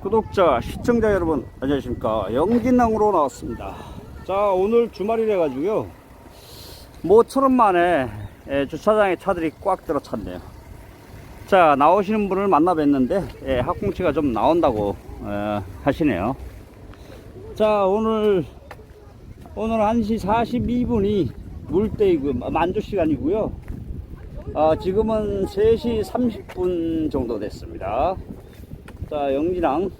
구독자, 시청자 여러분, 안녕하십니까. 영진항으로 나왔습니다. 자, 오늘 주말이라 가지고요. 모처럼 만에 예, 주차장에 차들이 꽉 들어찼네요. 자, 나오시는 분을 만나 뵀는데, 예, 학꽁치가 좀 나온다고 어, 하시네요. 자, 오늘, 오늘 1시 42분이 물때이고, 만조 시간이고요. 아, 지금은 3시 30분 정도 됐습니다. 자, 영진항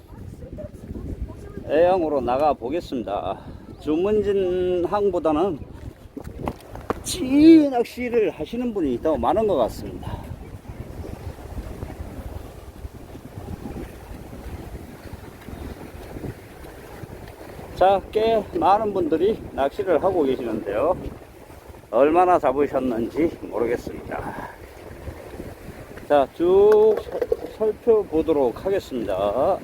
애양으로 나가 보겠습니다. 주문진 항보다는 지 낚시를 하시는 분이 더 많은 것 같습니다. 자, 꽤 많은 분들이 낚시를 하고 계시는데요. 얼마나 잡으셨는지 모르겠습니다. 자, 쭉 살펴보도록 하겠습니다.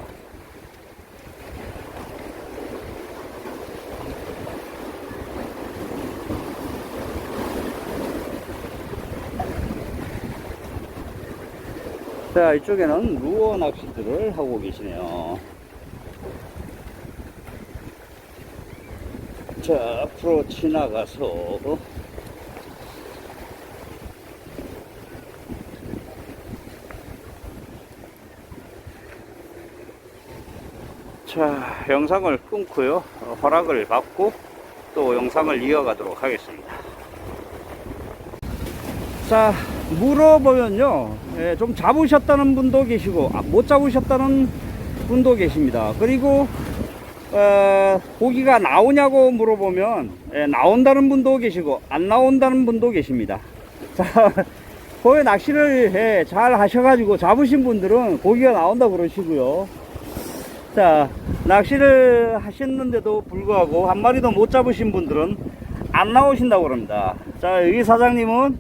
자, 이쪽에는 루어 낚시들을 하고 계시네요. 자, 앞으로 지나가서 자, 영상을 끊고요. 어, 허락을 받고 또 영상을 이어가도록 하겠습니다. 자, 물어보면요. 예, 좀 잡으셨다는 분도 계시고, 아, 못 잡으셨다는 분도 계십니다. 그리고, 어, 고기가 나오냐고 물어보면, 예, 나온다는 분도 계시고, 안 나온다는 분도 계십니다. 자, 거기 낚시를 예, 잘 하셔가지고 잡으신 분들은 고기가 나온다 그러시고요. 자, 낚시를 하셨는데도 불구하고 한 마리도 못 잡으신 분들은 안 나오신다고 그럽니다. 자, 여기 사장님은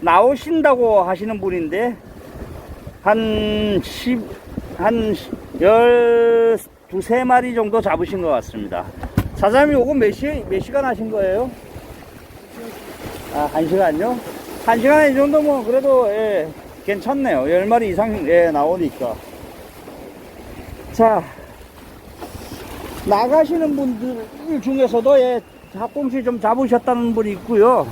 나오신다고 하시는 분인데, 한 10, 한 12, 3마리 정도 잡으신 것 같습니다. 사장님, 요거 몇 시, 몇 시간 하신 거예요? 아, 한 시간요? 한 시간에 이 정도면 그래도, 예, 괜찮네요. 10마리 이상, 예, 나오니까. 자, 나가시는 분들 중에서도 예, 학꽁치 좀 잡으셨다는 분이 있고요.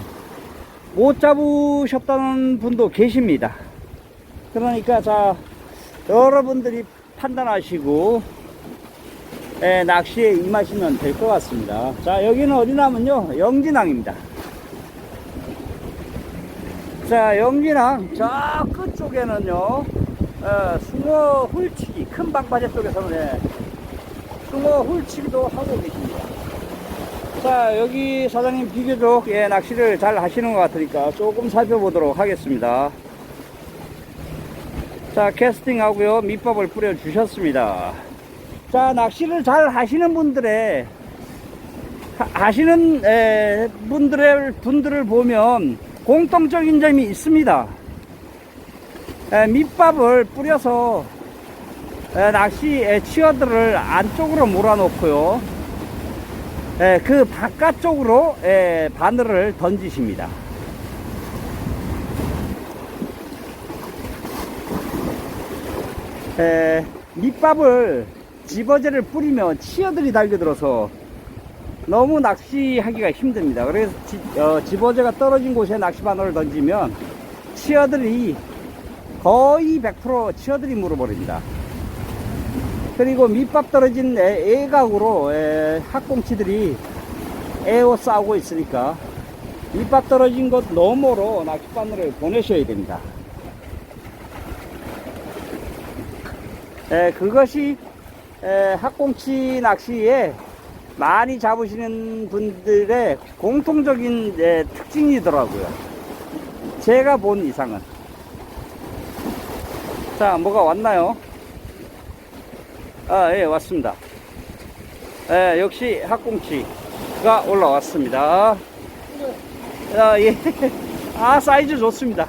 못 잡으셨다는 분도 계십니다. 그러니까 자, 여러분들이 판단하시고 예, 낚시에 임하시면 될 것 같습니다. 자, 여기는 어디냐면요. 영진항입니다. 자, 영진항 저 끝쪽에는요. 어, 숭어 훌치기 큰 방파제 쪽에서는 예, 숭어 훌치기도 하고 계십니다. 자 여기 사장님 비교적 예, 낚시를 잘 하시는 것 같으니까 조금 살펴보도록 하겠습니다. 자 캐스팅 하고요 밑밥을 뿌려 주셨습니다. 자 낚시를 잘 하시는 분들의 에, 분들의 분들을 보면 공통적인 점이 있습니다. 에, 밑밥을 뿌려서 에, 낚시 에, 치어들을 안쪽으로 몰아놓고요. 에, 그 바깥쪽으로 에, 바늘을 던지십니다. 에, 밑밥을 집어제를 뿌리면 치어들이 달려들어서 너무 낚시하기가 힘듭니다. 그래서 지, 어, 집어제가 떨어진 곳에 낚시바늘을 던지면 치어들이 거의 100% 치어들이 물어버립니다. 그리고 밑밥 떨어진 애, 애각으로 에, 학꽁치들이 에어 싸우고 있으니까 밑밥 떨어진 곳 너머로 낚싯바늘을 보내셔야 됩니다. 에, 그것이 에, 학꽁치 낚시에 많이 잡으시는 분들의 공통적인 에, 특징이더라고요. 제가 본 이상은. 자, 뭐가 왔나요? 아, 예, 왔습니다. 예, 역시 학꽁치가 올라왔습니다. 아, 예. 아, 사이즈 좋습니다.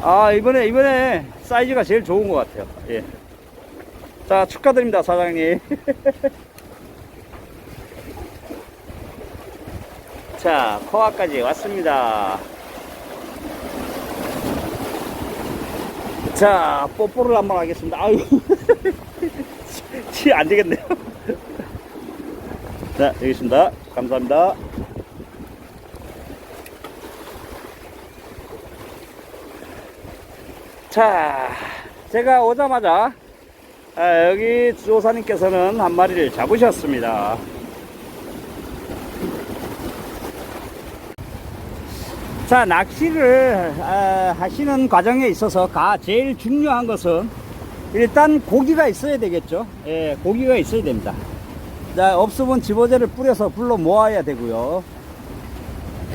아, 이번에, 이번에 사이즈가 제일 좋은 것 같아요. 예. 자, 축하드립니다, 사장님. 자, 코아까지 왔습니다. 자, 뽀뽀를 한번 하겠습니다. 아유, 치, 안 되겠네요. 자, 여기 있습니다. 감사합니다. 자, 제가 오자마자 아, 여기 주호사님께서는 한 마리를 잡으셨습니다. 자, 낚시를 아, 하시는 과정에 있어서 가 제일 중요한 것은 일단 고기가 있어야 되겠죠. 예, 고기가 있어야 됩니다. 자, 없으면 집어제를 뿌려서 불러 모아야 되고요.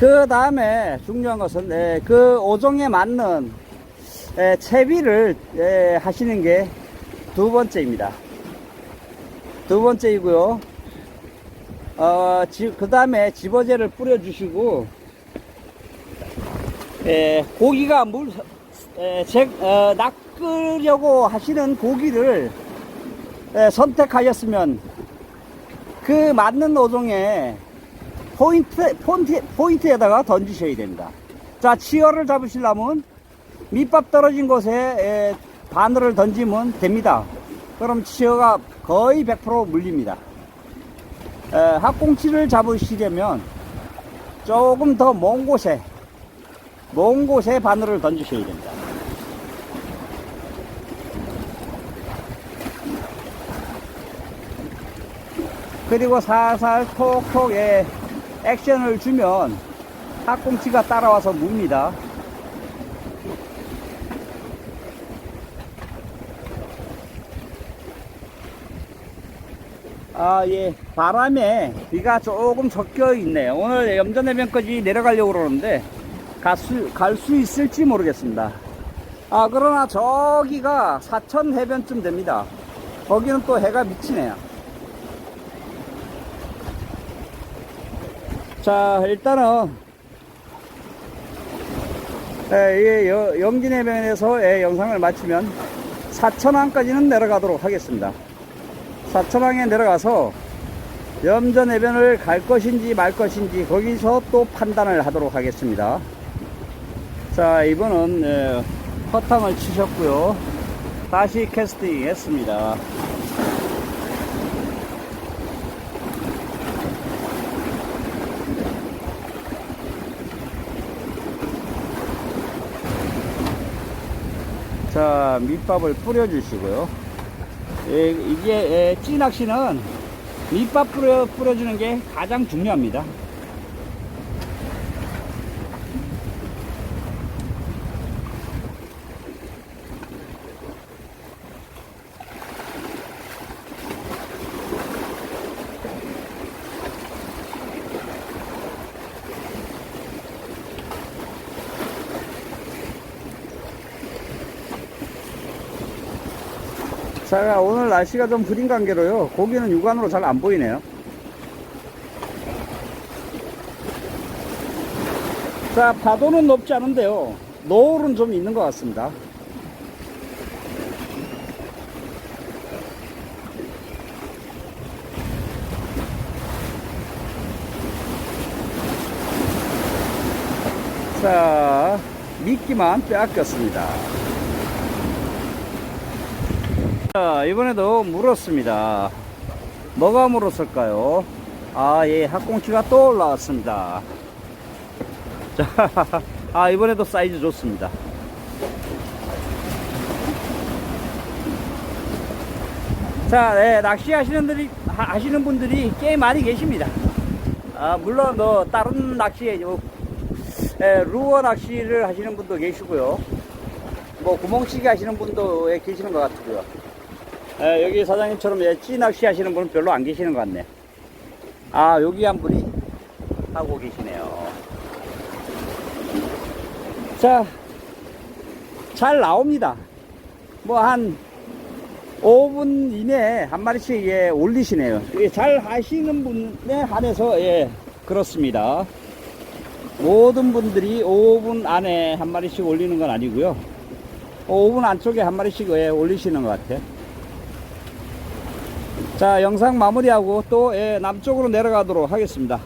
그 다음에 중요한 것은 예, 그 오종에 맞는 예, 채비를 예, 하시는 게 두 번째입니다. 두 번째이고요. 어, 그 다음에 집어제를 뿌려주시고 예, 고기가 물, 예, 제, 어, 낚으려고 하시는 고기를 예, 선택하셨으면 그 맞는 어종에 포인트, 포인트, 포인트에다가 던지셔야 됩니다. 자, 치어를 잡으시려면 밑밥 떨어진 곳에 예, 바늘을 던지면 됩니다. 그럼 치어가 거의 100% 물립니다. 예, 학꽁치를 잡으시려면 조금 더 먼 곳에 먼 곳에 바늘을 던지셔야 됩니다. 그리고 살살 톡톡 에 액션을 주면 학꽁치가 따라와서 묵니다. 아, 예. 바람에 비가 조금 섞여 있네요. 오늘 염전해변까지 내려가려고 그러는데, 갈 수, 갈 수 있을지 모르겠습니다. 아, 그러나 저기가 사천 해변쯤 됩니다. 거기는 또 해가 미치네요. 자, 일단은, 예, 예, 영진해변에서 예, 영상을 마치면 사천항까지는 내려가도록 하겠습니다. 사천항에 내려가서 염전해변을 갈 것인지 말 것인지 거기서 또 판단을 하도록 하겠습니다. 자, 이번은 예, 허탕을 치셨고요. 다시 캐스팅 했습니다. 자, 밑밥을 뿌려주시고요. 예, 이게 예, 찌낚시는 밑밥 뿌려, 뿌려주는 게 가장 중요합니다. 자, 오늘 날씨가 좀 흐린 관계로요. 고기는 육안으로 잘 안 보이네요. 자, 파도는 높지 않은데요. 노을은 좀 있는 것 같습니다. 자, 미끼만 빼앗겼습니다. 자, 이번에도 물었습니다. 뭐가 물었을까요? 아, 예, 학꽁치가 또 올라왔습니다. 자, 아, 이번에도 사이즈 좋습니다. 자, 네, 낚시 하시는 분들이, 하- 하시는 분들이 꽤 많이 계십니다. 아, 물론, 뭐, 다른 낚시에, 요, 예, 루어 낚시를 하시는 분도 계시고요. 뭐, 구멍치기 하시는 분도 예, 계시는 것 같고요. 예, 여기 사장님처럼 예, 찌 낚시 하시는 분은 별로 안 계시는 것 같네. 아, 여기 한 분이 하고 계시네요. 자, 잘 나옵니다. 뭐, 한 5분 이내에 한 마리씩 예, 올리시네요. 예, 잘 하시는 분에 한해서 예, 그렇습니다. 모든 분들이 5분 안에 한 마리씩 올리는 건 아니고요. 5분 안쪽에 한 마리씩 예, 올리시는 것 같아요. 자, 영상 마무리하고 또 예, 남쪽으로 내려가도록 하겠습니다.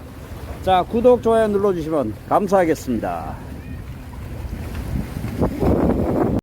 자, 구독, 좋아요 눌러주시면 감사하겠습니다.